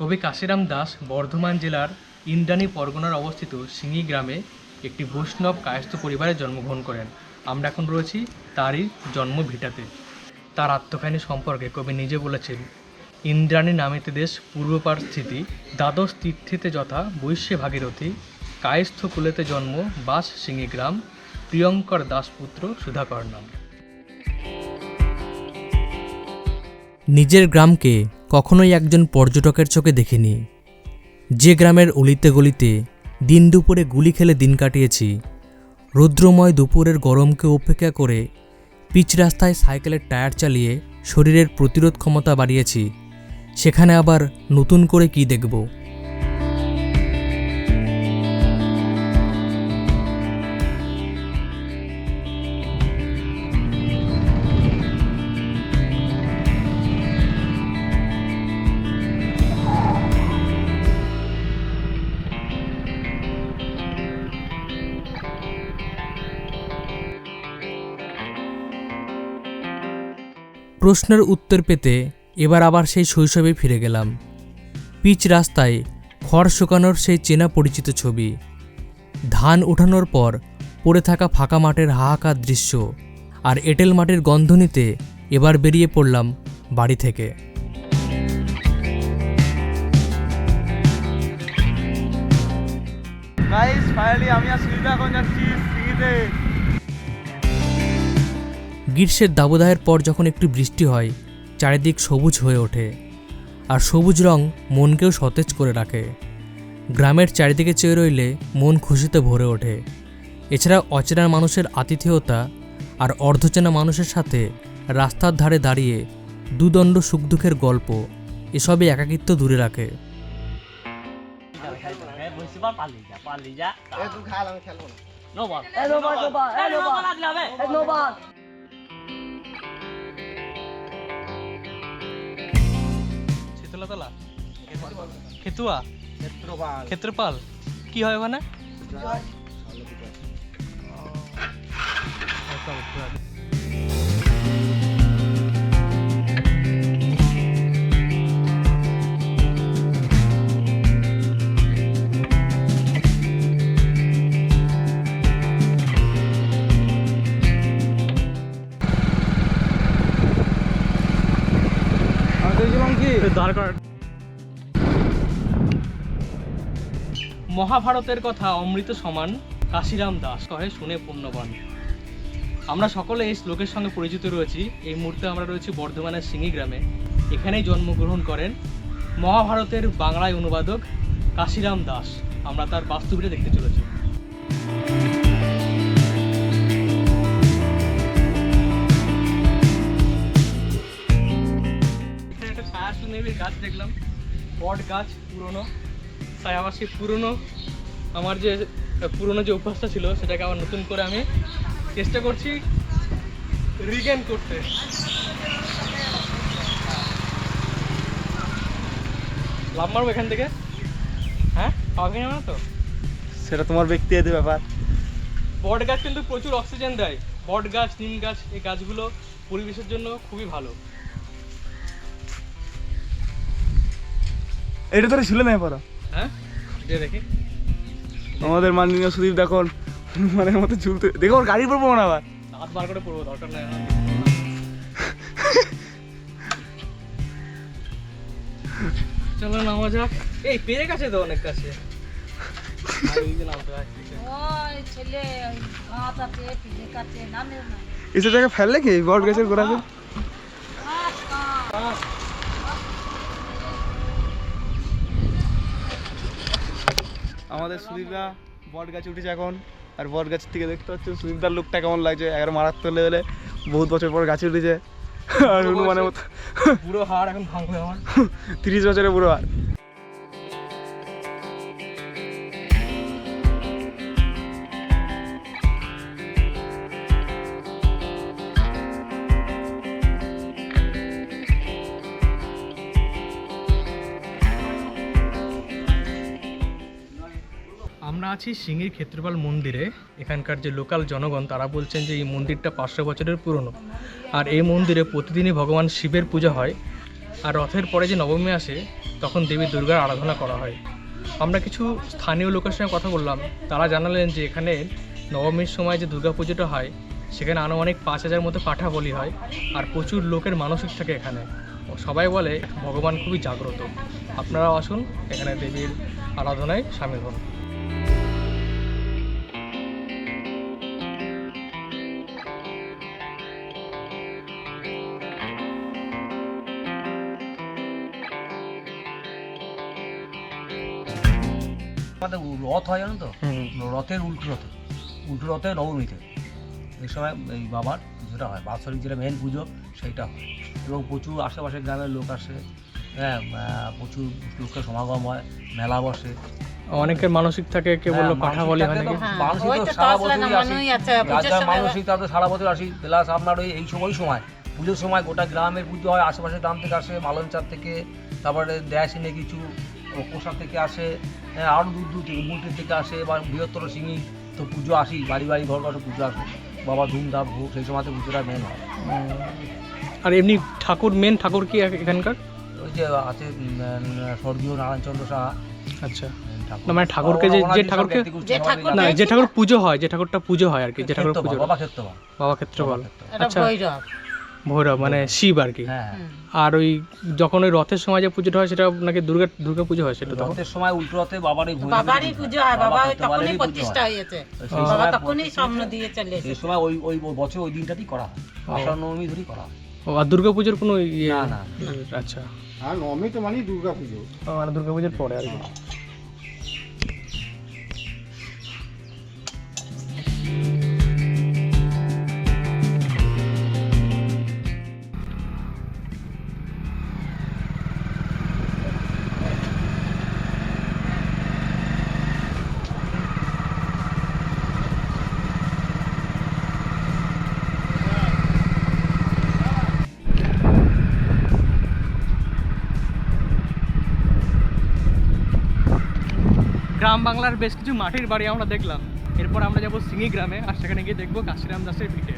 কবি কাশিরাম দাস বর্ধমান জেলার ইন্দ্রাণী পরগনার অবস্থিত সিঙ্গি গ্রামে একটি বৈষ্ণব কায়স্থ পরিবারে জন্মগ্রহণ করেন। আমরা এখন রয়েছি তারই জন্ম ভিটাতে তার আত্মকাহিনী সম্পর্কে কবি নিজে বলেছেন, ইন্দ্রাণী নামেতে দেশ পূর্বপার স্থিতি, দ্বাদশ তীর্থেতে যথা বৈশ্যে ভাগীরথী, কায়স্থ কুলেতে জন্ম বাস সিঙ্গি গ্রাম, প্রিয়ঙ্কর দাসপুত্র সুধাকর নাম নিজের গ্রামকে কখনোই একজন পর্যটকের চোখে দেখিনি। যে গ্রামের অলিতে গলিতে দিন দুপুরে গুলি খেলে দিন কাটিয়েছি, রুদ্রময় দুপুরের গরমকে উপেক্ষা করে পিচ রাস্তায় সাইকেলের টায়ার চালিয়ে শরীরের প্রতিরোধ ক্ষমতা বাড়িয়েছি, সেখানে আবার নতুন করে কি দেখব? প্রশ্নের উত্তর পেতে এবার আবার সেই শৈশবে ফিরে গেলাম। পিচ রাস্তায় খড় শুকানোর সেই চেনা পরিচিত ছবি। ধান ওঠানোর পর পড়ে থাকা ফাঁকা মাঠের হাহাকার দৃশ্য আর এঁটেল মাটির গন্ধ নিতে এবার বেরিয়ে পড়লাম বাড়ি থেকে। আমি আর সুবিধা এখন যাচ্ছি সিঙ্গিতে গ্রীষ্মের দাবদাহের পর যখন একটু বৃষ্টি হয় চারিদিক সবুজ হয়ে ওঠে আর সবুজ রং মনকেও সতেজ করে রাখে গ্রামের চারিদিকে চেয়ে রইলে মন খুশিতে ভরে ওঠে এছাড়া অচেনা মানুষের আতিথেয়তা আর অর্ধচেনা মানুষের সাথে রাস্তার ধারে দাঁড়িয়ে দুদণ্ড সুখ দুঃখের গল্প এসবই একাকিত্ব দূরে রাখে শীতলাতলা খেতুয়া? ক্ষেত্রপাল। কি হয় ওখানে? মহাভারতের কথা অমৃত সমান, কাশিরাম দাস কহে শুনে পুণ্যবান। আমরা সকলে এই শ্লোকের সঙ্গে পরিচিত রয়েছি। এই মুহূর্তে আমরা রয়েছি বর্ধমানের সিঙ্গি গ্রামে। এখানেই জন্মগ্রহণ করেন মহাভারতের বাংলায় অনুবাদক কাশিরাম দাস। আমরা তার বাস্তবিটা দেখতে চলেছি। ছায়া গাছ দেখলাম বট গাছ পুরনো তাই আমার সেই পুরনো আমার যে পুরনো যে অভ্যাসটা ছিল সেটাকে আবার নতুন করে আমি চেষ্টা করছি রিগেন করতে। লাভ মারবো এখান থেকে? হ্যাঁ? পাওয়া না তো? সেটা তোমার ব্যক্তিগত ব্যাপার। বট গাছ কিন্তু প্রচুর অক্সিজেন দেয়। বট গাছ নিম গাছ এই গাছগুলো পরিবেশের জন্য খুবই ভালো। এটা তোরা ছিল না পড়া। হ্যাঁ? দেখি। আমাদের মাননীয় সুদীপ দেখুন হনুমানের মতো ঝুলতে দেখো ওর গাড়ি পড়ব না আবার। হাত বার করে পড়ব দরকার নাই চলো নামা যাক। এই পেয়ে গেছে তো অনেক কাছে। কাছে এসব জায়গায় ফেললে কি? বট গাছের গোড়াতে? আমাদের সুদীপদা বট গাছে উঠেছে এখন আর বট গাছ থেকে দেখতে পাচ্ছ সুদীপদার লুকটা কেমন লাগছে একবার মারাত্মক লেভেলে বহুত বছর পর গাছে উঠেছে। আর হনুমানের মতো। পুরো হাড় এখন ভাঙবে আমার। তিরিশ বছরের বুড়ো আর আছি সিঙ্গির ক্ষেত্রপাল মন্দিরে। এখানকার যে লোকাল জনগণ, তারা বলছেন যে এই মন্দিরটা পাঁচশো বছরের পুরনো। আর এই মন্দিরে প্রতিদিনই ভগবান শিবের পূজা হয়। আর রথের পরে যে নবমী আসে, তখন দেবী দুর্গার আরাধনা করা হয়। আমরা কিছু স্থানীয় লোকের সঙ্গে কথা বললাম। তারা জানালেন যে এখানে নবমীর সময় যে দুর্গা পুজোটা হয়, সেখানে আনুমানিক পাঁচ হাজার মতো পাঠা বলি হয়। আর প্রচুর লোকের মানসিক থাকে এখানে। সবাই বলে ভগবান খুবই জাগ্রত। আপনারাও আসুন, এখানে দেবীর আরাধনায় সামিল হন। আমাদের রথ হয় জানো তো? রথের উল্টো রথে। উল্টো রথে নবমীতে। এই সময় এই বাবার পুজোটা হয় বাৎসরিক যেটা মেন পুজো সেইটা হয়। এবং প্রচুর আশেপাশের গ্রামের লোক আসে। হ্যাঁ প্রচুর লোকের সমাগম হয় মেলা বসে। অনেকের মানসিক থাকে কে বলল হ্যাঁ, পাঠা মানসিক বলি মানসিক ওই তো তো সারা বছর আসি। প্লাস আপনার ওই এই সময় সময় পুজোর সময় গোটা গ্রামের পুজো হয় আশেপাশের গ্রাম থেকে আসে মালনচার থেকে তারপরে দেশ এনে কিছু কোষা থেকে আসে আরও দূর দূর থেকে মুলটি থেকে আসে বা বৃহত্তর সিঙ্গি তো পুজো আসি বাড়ি বাড়ি ঘর ঘরে পুজো আসে। বাবা ধুমধাম ভোগ সেই সময় তো পুজোটা মেন হয়। আর এমনি ঠাকুর মেন ঠাকুর কি এখ- এখানকার? ওই যে আছে স্বর্গীয় নারায়ণচন্দ্র সাহা। আচ্ছা। না, মানে ঠাকুরকে যে- যে ঠাকুরকে- না যে ঠাকুর পুজো হয় যে ঠাকুরটা পুজো হয় আর কি যে ঠাকুর পুজো বাবা ক্ষেত্রপাল বাবা ক্ষেত্রপাল এটা আচ্ছা। ভৈরব মানে শিব আর কি হ্যাঁ। আর ওই যখন ওই রথের সময় যে পুজোটা হয় সেটা নাকি দুর্গা দুর্গা পুজো হয় সেটা রথের সময় উল্টো রথে বাবারই ভৈরবের বাবারই পুজো হয়। বাবা ওই তখনই প্রতিষ্ঠা হয়েছে। বাবা তখনই সামনে দিয়ে চলে এই সময় ওই ওই বছর ওই দিনটাতেই করা হয়। আষাঢ় নবমী ধরেই করা হয়। ও, আর দুর্গা পুজোর কোনো ইয়ে না, না। আচ্ছা। আর নবমী তো মানেই দুর্গা পুজো। মানে দুর্গা পুজোর পরে আর কি। গ্রাম বাংলার বেশ কিছু মাটির বাড়ি আমরা দেখলাম। এরপর আমরা যাব সিঙ্গি গ্রামে আর সেখানে গিয়ে দেখব কাশিরাম দাসের ভিটে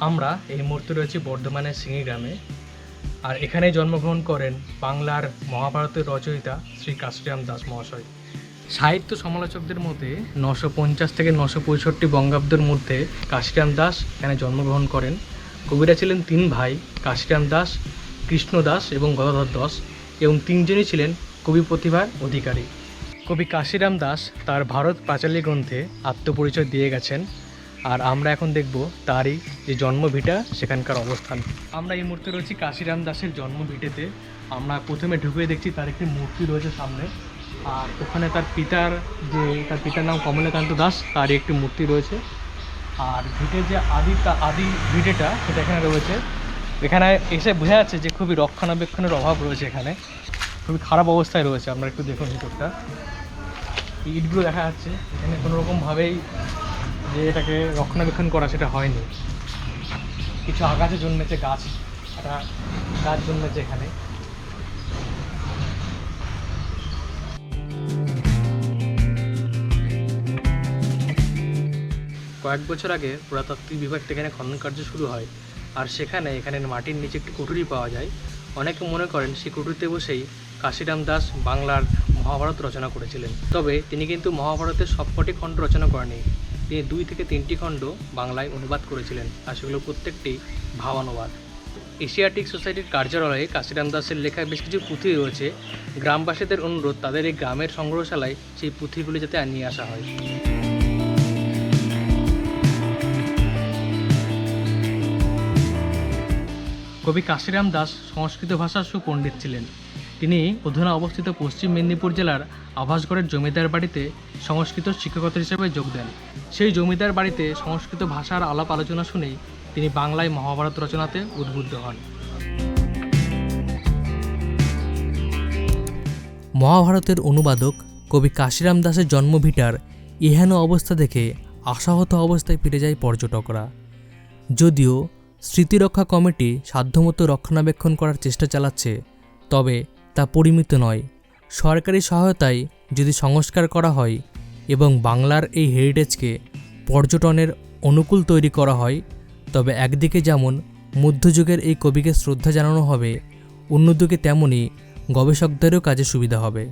আমরা এই মুহূর্তে রয়েছি বর্ধমানের সিঙ্গি গ্রামে। আর এখানে জন্মগ্রহণ করেন বাংলার মহাভারতের রচয়িতা শ্রী কাশিরাম দাস মহাশয়। সাহিত্য সমালোচকদের মধ্যে নশো পঞ্চাশ থেকে নশো পঁয়ষট্টি বঙ্গাব্দের মধ্যে কাশিরাম দাস এখানে জন্মগ্রহণ করেন। কবিরা ছিলেন তিন ভাই কাশিরাম দাস, কৃষ্ণ দাস এবং গদাধর দাস এবং তিনজনই ছিলেন কবি প্রতিভার অধিকারী। কবি কাশিরাম দাস তার ভারত পাঁচালী গ্রন্থে আত্মপরিচয় দিয়ে গেছেন। আর আমরা এখন দেখব তারই যে জন্মভিটা সেখানকার অবস্থান। আমরা এই মুহূর্তে রয়েছি কাশিরাম দাসের জন্মভিটেতে আমরা প্রথমে ঢুকে দেখছি তার একটি মূর্তি রয়েছে সামনে। আর ওখানে তার পিতার যে, তার পিতার নাম কমলাকান্ত দাস, তারই একটি মূর্তি রয়েছে। আর ভিটের যে আদি আদি ভিটেটা, সেটা এখানে রয়েছে। এখানে এসে বোঝা যাচ্ছে যে খুবই রক্ষণাবেক্ষণের অভাব রয়েছে এখানে। খুবই খারাপ অবস্থায় রয়েছে। আমরা একটু দেখুন ভিতরটা। ইটগুলো দেখা যাচ্ছে। এখানে কোনো রকমভাবেই যে এটাকে রক্ষণাবেক্ষণ করা সেটা হয়নি। কিছু আগাছা জন্মেছে গাছ, একটা গাছ জন্মেছে এখানে। কয়েক বছর আগে পুরাতাত্ত্বিক বিভাগ থেকে এখানে খনন কার্য শুরু হয়, আর সেখানে এখানে মাটির নিচে একটি কুঠুরি পাওয়া যায়। অনেকে মনে করেন সেই কুঠুরিতে বসেই কাশিরাম দাস বাংলার মহাভারত রচনা করেছিলেন। তবে তিনি কিন্তু মহাভারতের সবকটি খণ্ড রচনা করেনি তিনি দুই থেকে তিনটি খণ্ড বাংলায় অনুবাদ করেছিলেন, আর সেগুলো প্রত্যেকটি ভাবানুবাদ। এশিয়াটিক সোসাইটির কার্যালয়ে কাশিরাম দাসের লেখা বেশ কিছু পুঁথি রয়েছে। গ্রামবাসীদের অনুরোধ, তাদের এই গ্রামের সংগ্রহশালায় সেই পুঁথিগুলি যাতে নিয়ে আসা হয়। কবি কাশিরাম দাস সংস্কৃত ভাষার সুপণ্ডিত ছিলেন। তিনি অধুনা অবস্থিত পশ্চিম মেদিনীপুর জেলার আভাসগড়ের জমিদার বাড়িতে সংস্কৃত শিক্ষকতা হিসেবে যোগ দেন। সেই জমিদার বাড়িতে সংস্কৃত ভাষার আলাপ আলোচনা শুনেই তিনি বাংলায় মহাভারত রচনাতে উদ্বুদ্ধ হন। মহাভারতের অনুবাদক কবি কাশিরাম দাসের জন্মভিটার এহেন অবস্থা দেখে আশাহত অবস্থায় ফিরে যায় পর্যটকরা। যদিও স্মৃতিরক্ষা কমিটি সাধ্যমতো রক্ষণাবেক্ষণ করার চেষ্টা চালাচ্ছে, তবে তা পরিমিত নয়। সরকারি সহায়তায় যদি সংস্কার করা হয় এবং বাংলার এই হেরিটেজকে পর্যটনের অনুকূল তৈরি করা হয়, তবে একদিকে যেমন মধ্যযুগের এই কবিকে শ্রদ্ধা জানানো হবে, অন্যদিকে তেমনই গবেষকদেরও কাজে সুবিধা হবে।